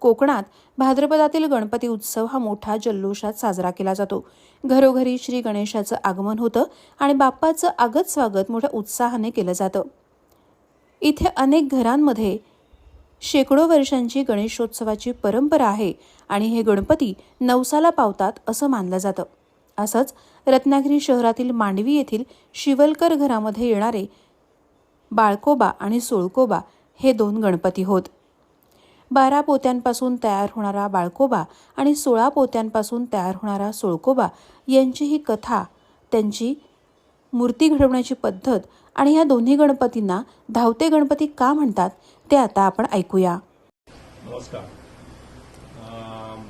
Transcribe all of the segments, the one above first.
कोकणात भाद्रपदातील गणपती उत्सव हा मोठा जल्लोषात साजरा केला जातो. घरोघरी श्री गणेशाचं आगमन होतं आणि बाप्पाचं आगत स्वागत मोठ्या उत्साहाने केलं जातं. इथे अनेक घरांमध्ये शेकडो वर्षांची गणेशोत्सवाची परंपरा आहे आणि हे गणपती नवसाला पावतात असं मानलं जातं. असंच रत्नागिरी शहरातील मांडवी येथील शिवलकर घरामध्ये येणारे बाळकोबा आणि सोळकोबा हे दोन गणपती होत. बारा पोत्यांपासून तयार होणारा बाळकोबा आणि सोळा पोत्यांपासून तयार होणारा सोळकोबा यांची ही कथा त्यांची मूर्ती घडवण्याची पद्धत आणि या दोन्ही गणपतींना धावते गणपती का म्हणतात ते आता आपण ऐकूया. नमस्कार.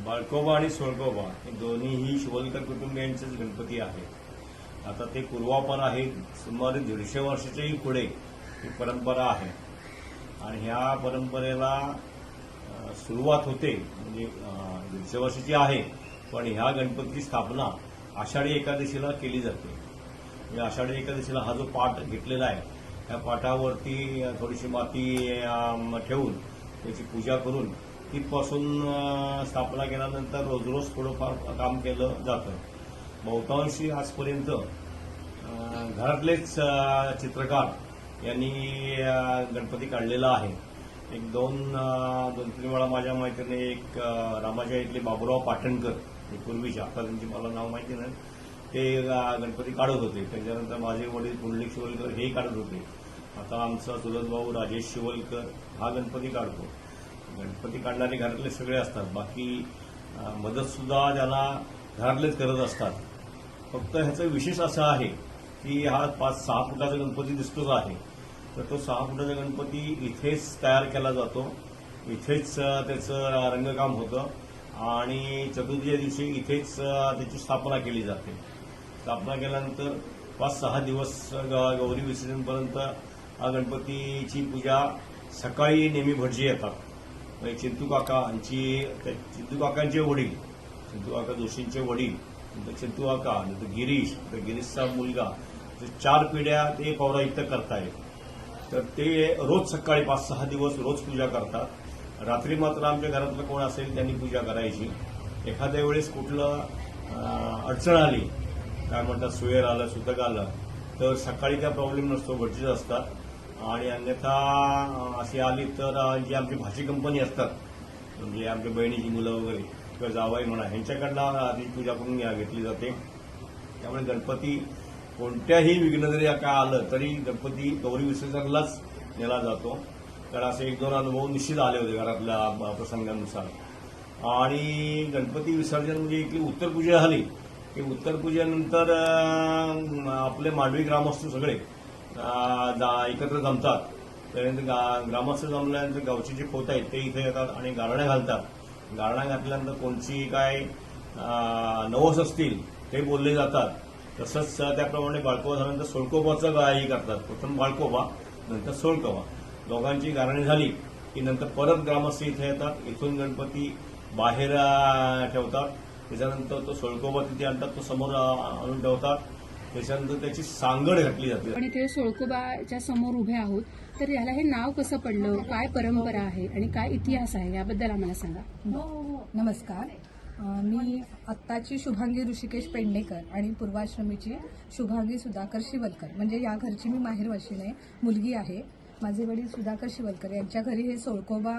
बाळकोबा आणि सोळकोबा हे दोन्हीही शिवलकर कुटुंबियांचेच गणपती आहेत. आता ते पूर्वापार आहेत. सुमारे दीडशे वर्षाच्याही पुढे ही परंपरा आहे. आणि ह्या परंपरेला सुरुवात होते. म्हणजे अं, दीडशे आहे पण ह्या गणपतीची स्थापना आषाढी एकादशीला केली जाते. म्हणजे आषाढी एकादशीला हा जो पाठ घेतलेला आहे त्या पाठावरती थोडीशी माती ठेवून त्याची पूजा करून तिथपासून स्थापना केल्यानंतर रोज रोज थोडंफार काम केलं जातं. बहुतांशी आजपर्यंत घरातलेच चित्रकार यांनी गणपती काढलेला आहे. एक दोन दोन तीन वेळा माझ्या माहितीने एक रामाच्या इथले बाबुराव पाटणकर हे पूर्वीचे आता त्यांची मला नाव माहिती नाही ते गणपती काढत होते. त्याच्यानंतर माझे वडील पुंडलिक शिवलकर हे काढत होते. आता आमचा चुलत राजेश शिवलकर हा गणपती काढतो. गणपती काढणारे घरातले सगळे असतात. बाकी मदतसुद्धा ज्यांना घरातलेच करत असतात. फक्त ह्याचं विशेष असं आहे की हा पाच सहा फुटाचा गणपती दिसतोच आहे. तर तो सहा फुटाचा गणपती इथेच तयार केला जातो. इथेच त्याचं रंगकाम होतं आणि चतुर्थीच्या दिवशी इथेच त्याची स्थापना केली जाते. स्थापना केल्यानंतर पाच सहा दिवस ग- गौरी विसर्जनपर्यंत हा गणपतीची पूजा सकाळी नेहमी भटजी येतात. म्हणजे चिंतू काका यांची त्या चिंतू काकांचे वडील चिंतू काका जोशींचे वडील नंतर चिंतू काका नंतर गिरीश नंतर गिरीशचा मुलगा चार पिढ्या ते पौराहित्य करतायत. तर ते रोज सकाळी पाच सहा दिवस रोज पूजा करतात. रात्री मात्र आमच्या घरातलं कोण असेल त्यांनी पूजा करायची. एखाद्या वेळेस कुठलं अडचण आली काय म्हणतात सुयर आलं सुतक आलं तर सकाळी काय प्रॉब्लेम नसतो भटजीच असतात. आणि अन्यथा अशी आली तर जी आमची भाजी कंपनी असतात म्हणजे आमच्या बहिणीची मुलं वगैरे किंवा जावाई म्हणा ह्यांच्याकडनं आधी पूजा करून घेतली जाते. त्यामुळे गणपती कोणत्याही विघ्न जरी काय आलं तरी गणपती गौरी विसर्जनालाच नेला जातो. तर असे एक दोन अनुभव निश्चित आले होते घरातल्या प्रसंगानुसार. आणि गणपती विसर्जन म्हणजे इथली उत्तर पूजा झाली. की उत्तर पूजेनंतर आपले मांडवी ग्रामस्थ सगळे जा- एकत्र जमतात. त्यानंतर गा- ग्रामस्थ जमल्यानंतर गावचे जे खोत आहेत ते इथे येतात आणि गारण्या घालतात. गारण्या घातल्यानंतर कोणची काय नवस असतील ते बोलले जातात. तसंच त्याप्रमाणे बाळकोबा झाल्यानंतर सोळकोबाचं गायही करतात. प्रथम बाळकोबा नंतर सोळकोबा दोघांची गारणी झाली की नंतर परत ग्रामस्थ इथे येतात. इथून गणपती बाहेर ठेवतात. त्याच्यानंतर तो सोळकोबा तिथे आणतात तो समोर आणून ठेवतात. त्याच्यानंतर त्याची सांगड घातली जाते. आपण इथे सोळकोबाच्या समोर उभे आहोत. तर याला हे नाव कसं पडलं? काय परंपरा आहे? आणि काय इतिहास आहे? याबद्दल आम्हाला सांगा. नमस्कार. अं, मी आत्ताची शुभांगी ऋषिकेश पेडणेकर आणि पूर्वाश्रमीची शुभांगी सुधाकर शिवलकर. म्हणजे या घरची मी माहेरवाशीने मुलगी आहे. माझे वडील सुधाकर शिवलकर यांच्या घरी हे सोळकोबा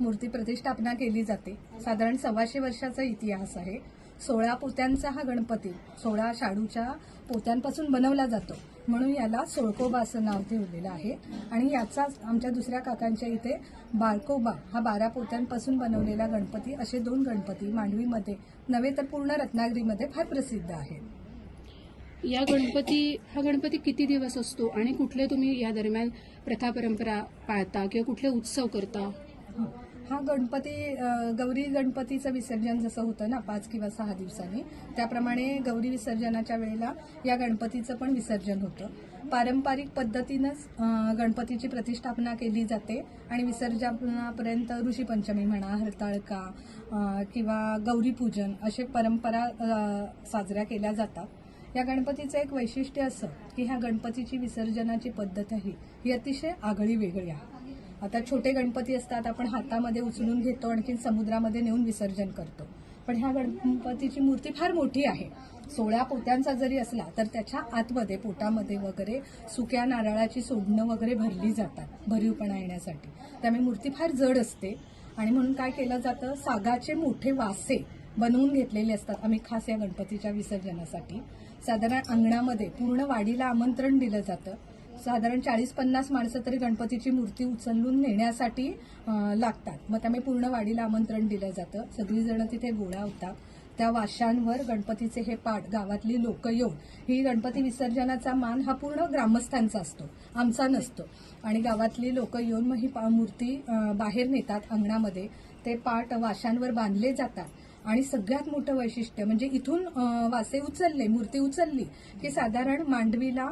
मूर्ती प्रतिष्ठापना केली जाते. साधारण सव्वाशे वर्षाचा इतिहास आहे. सोळा पोत्यांचा हा गणपती सोळा शाडूच्या पोत्यांपासून बनवला जातो. म्हणून याला सोळकोबा असं नाव ठेवलेलं आहे. आणि याचाच आमच्या दुसऱ्या काकांच्या इथे बाळकोबा हा बारा पोत्यांपासून बनवलेला गणपती असे दोन गणपती मांडवीमध्ये नव्हे तर पूर्ण रत्नागिरीमध्ये फार प्रसिद्ध आहेत. या गणपती हा गणपती किती दिवस असतो आणि कुठले तुम्ही या दरम्यान प्रथा परंपरा पाळता किंवा कुठले उत्सव करता? हा गणपती गौरी गणपतीचं विसर्जन जसं होतं ना पाच किंवा सहा दिवसांनी त्याप्रमाणे गौरी विसर्जनाच्या वेळेला या गणपतीचं पण विसर्जन होतं. पारंपरिक पद्धतीनंच गणपतीची प्रतिष्ठापना केली जाते आणि विसर्जनापर्यंत ऋषीपंचमी म्हणा हरताळका किंवा गौरीपूजन असे परंपरा साजऱ्या केल्या जातात. या गणपतीचं एक वैशिष्ट्य असं की ह्या गणपतीची विसर्जनाची पद्धत आहे ही अतिशय आगळी वेगळी आहे. आता छोटे गणपती असतात आपण हातामध्ये उचलून घेतो आणखी समुद्रामध्ये नेऊन विसर्जन करतो. पण ह्या गणपतीची मूर्ती फार मोठी आहे. सोळा पोत्यांचा जरी असला तर त्याच्या आतमध्ये पोटामध्ये वगैरे सुक्या नारळाची सोडणं वगैरे भरली जातात भरीवपणा येण्यासाठी. त्यामुळे मूर्ती फार जड असते. आणि म्हणून काय केलं जातं सागाचे मोठे वासे बनवून घेतलेले असतात. आम्ही खास या गणपतीच्या विसर्जनासाठी. साधारण अंगणामध्ये पूर्ण वाडीला आमंत्रण दिलं जातं. साधारण चाळीस पन्नास माणसं तरी गणपतीची मूर्ती उचलून नेण्यासाठी लागतात. मग त्यामुळे पूर्ण वाडीला आमंत्रण दिलं जातं. सगळीजणं तिथे गोळा होतात. त्या वाशांवर गणपतीचे हे पाठ गावातली लोक येऊन ही गणपती विसर्जनाचा मान हा पूर्ण ग्रामस्थांचा असतो. आमचा नसतो. आणि गावातली लोक येऊन मग ही पा- मूर्ती बाहेर नेतात अंगणामध्ये. ते पाठ वाशांवर बांधले जातात. आणि सगळ्यात मोठं वैशिष्ट्य म्हणजे इथून वासे उचलले मूर्ती उचलली की साधारण मांडवीला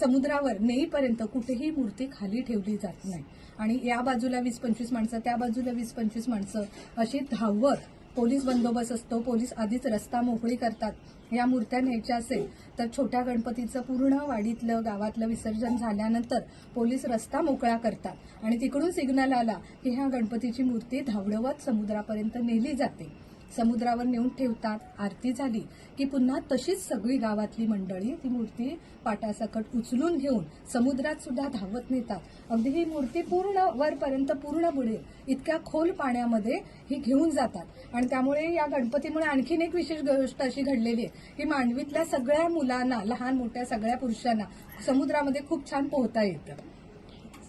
समुद्रावर नेईपर्यंत कुठेही मूर्ती खाली ठेवली जात नाही. आणि या बाजूला वीस पंचवीस माणसं त्या बाजूला वीस पंचवीस माणसं अशी धावत पोलीस बंदोबस्त असतो. पोलीस आधीच रस्ता मोकळी करतात. या मूर्त्या न्यायच्या असेल तर छोट्या गणपतीचं पूर्ण वाडीतलं गावातलं विसर्जन झाल्यानंतर पोलीस रस्ता मोकळा करतात. आणि तिकडून सिग्नल आला की ह्या गणपतीची मूर्ती धावडवत समुद्रापर्यंत नेली जाते. समुद्रावर नेऊन ठेवतात. आरती झाली की पुन्हा तशीच सगळी गावातली मंडळी ती मूर्ती पाटासकट उचलून घेऊन समुद्रात सुद्धा धावत नेतात. अगदी ही मूर्ती पूर्ण वरपर्यंत पूर्ण बुडेल. इतक्या खोल पाण्यामध्ये ही घेऊन जातात. आणि त्यामुळे या गणपतीमुळे आणखीन एक विशेष गोष्ट अशी घडलेली आहे की मांडवीतल्या सगळ्या मुलांना लहान मोठ्या सगळ्या पुरुषांना समुद्रामध्ये खूप छान पोहता येतं.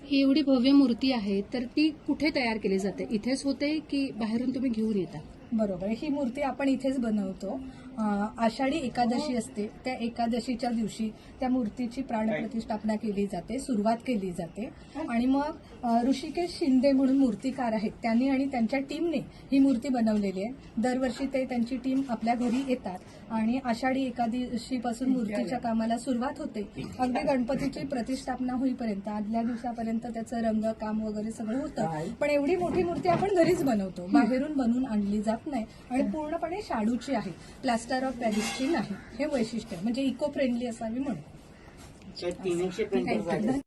ही एवढी भव्य मूर्ती आहे तर ती कुठे तयार केली जाते? इथेच होते की बाहेरून तुम्ही घेऊन येता? बरोबर. ही मूर्ती आपण इथेच बनवतो. आषाढी एकादशी असते. त्या एकादशीच्या दिवशी त्या मूर्तीची प्राणप्रतिष्ठापना केली जाते सुरुवात केली जाते. आणि मग ऋषिकेश शिंदे म्हणून मूर्तिकार आहेत. त्यांनी आणि त्यांच्या टीमने ही मूर्ती बनवलेली आहे. दरवर्षी ते त्यांची टीम आपल्या घरी येतात. आणि आषाढी एकादशीपासून मूर्तीच्या कामाला सुरुवात होते. अगदी गणपतीची प्रतिष्ठापना होईपर्यंत आदल्या दिवसापर्यंत त्याचं रंगकाम वगैरे सगळं होतं. पण एवढी मोठी मूर्ती आपण घरीच बनवतो. बाहेरून बनवून आणली जात नाही आणि पूर्णपणे शाडूची आहे. प्लास्टर ऑफ पॅरिसची नाही. हे वैशिष्ट्य. म्हणजे इको फ्रेंडली असावी म्हणून.